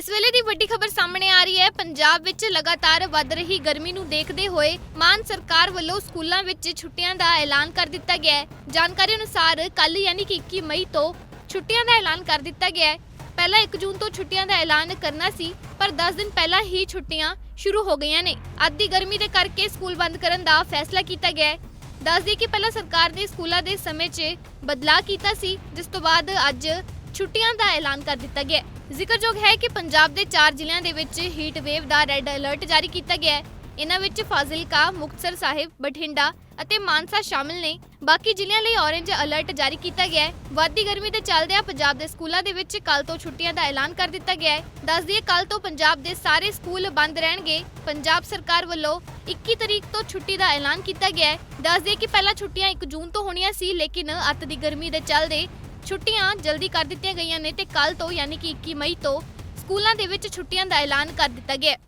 ਇਸ ਵੇਲੇ ਦੀ ਵੱਡੀ ਖਬਰ ਸਾਹਮਣੇ ਆ ਰਹੀ ਹੈ। ਪੰਜਾਬ ਵਿੱਚ ਲਗਾਤਾਰ ਵੱਧ ਰਹੀ ਗਰਮੀ ਨੂੰ ਦੇਖਦੇ ਹੋਏ ਮਾਨ ਸਰਕਾਰ ਵੱਲੋਂ ਸਕੂਲਾਂ ਵਿੱਚ ਛੁੱਟੀਆਂ ਦਾ ਐਲਾਨ ਕਰ ਦਿੱਤਾ ਗਿਆ ਹੈ। ਜਾਣਕਾਰੀ ਅਨੁਸਾਰ ਕੱਲ ਯਾਨੀ ਕਿ 21 ਮਈ ਤੋਂ ਛੁੱਟੀਆਂ ਦਾ ਐਲਾਨ ਕਰ ਦਿੱਤਾ ਗਿਆ ਹੈ। ਪਹਿਲਾਂ 1 ਜੂਨ ਤੋਂ ਛੁੱਟੀਆਂ ਦਾ ਐਲਾਨ ਕਰਨਾ ਸੀ, ਪਰ 10 ਦਿਨ ਪਹਿਲਾਂ ਹੀ ਛੁੱਟੀਆਂ ਸ਼ੁਰੂ ਹੋ ਗਈਆਂ ਨੇ। ਅੱਜ ਦੀ ਗਰਮੀ ਦੇ ਕਰਕੇ ਸਕੂਲ ਬੰਦ ਕਰਨ ਦਾ ਫੈਸਲਾ ਕੀਤਾ ਗਿਆ ਹੈ। ਦੱਸ ਦਈਏ ਕਿ ਪਹਿਲਾਂ ਸਰਕਾਰ ਨੇ ਸਕੂਲਾਂ ਦੇ ਸਮੇਂ 'ਚ ਬਦਲਾਅ ਕੀਤਾ ਸੀ, ਜਿਸ ਤੋਂ ਬਾਅਦ ਅੱਜ ਛੁੱਟੀਆਂ ਦਾ ਐਲਾਨ ਕਰ ਦਿੱਤਾ ਗਿਆ ਹੈ। ਜ਼ਿਕਰਯੋਗ ਹੈ ਕਿ ਪੰਜਾਬ ਦੇ 4 ਜ਼ਿਲ੍ਹਿਆਂ ਦੇ ਵਿੱਚ ਹੀਟ ਵੇਵ ਦਾ ਰੈੱਡ ਅਲਰਟ ਜਾਰੀ ਕੀਤਾ ਗਿਆ ਹੈ। ਇਹਨਾਂ ਵਿੱਚ ਫਾਜ਼ਿਲਕਾ, ਮੁਕਤਸਰ ਸਾਹਿਬ, ਬਠਿੰਡਾ ਅਤੇ ਮਾਨਸਾ ਸ਼ਾਮਿਲ ਨੇ। ਬਾਕੀ ਜ਼ਿਲ੍ਹਿਆਂ ਲਈ ਔਰੇਂਜ ਅਲਰਟ ਜਾਰੀ ਕੀਤਾ ਗਿਆ ਹੈ। ਵੱਧਦੀ ਗਰਮੀ ਦੇ ਚੱਲਦਿਆਂ ਪੰਜਾਬ ਦੇ ਸਕੂਲਾਂ ਦੇ ਵਿੱਚ ਕੱਲ ਤੋਂ ਛੁੱਟੀਆਂ ਦਾ ਐਲਾਨ ਕਰ ਦਿੱਤਾ ਗਿਆ ਹੈ। ਦੱਸ ਦਈਏ ਕੱਲ ਤੋਂ ਪੰਜਾਬ ਦੇ ਸਾਰੇ ਸਕੂਲ ਬੰਦ ਰਹਿਣਗੇ। ਪੰਜਾਬ ਸਰਕਾਰ ਵੱਲੋਂ 21 ਤਰੀਕ ਤੋਂ ਛੁੱਟੀ ਦਾ ਐਲਾਨ ਕੀਤਾ ਗਿਆ ਹੈ। ਦੱਸ ਦਈਏ ਕਿ ਪਹਿਲਾਂ ਛੁੱਟੀਆਂ 1 ਜੂਨ ਤੋਂ ਹੋਣੀਆਂ ਸੀ ਲੇਕਿਨ ਅੱਤ ਦੀ ਗਰਮੀ ਦੇ ਚੱਲਦੇ ਛੁੱਟੀਆਂ ਜਲਦੀ ਕਰ ਦਿੱਤੀਆਂ ਗਈਆਂ ਨੇ ਤੇ ਕੱਲ ਤੋਂ ਯਾਨੀ ਕਿ 21 ਮਈ ਤੋਂ ਸਕੂਲਾਂ ਦੇ ਵਿੱਚ ਛੁੱਟੀਆਂ ਦਾ ਐਲਾਨ ਕਰ ਦਿੱਤਾ ਗਿਆ ਹੈ।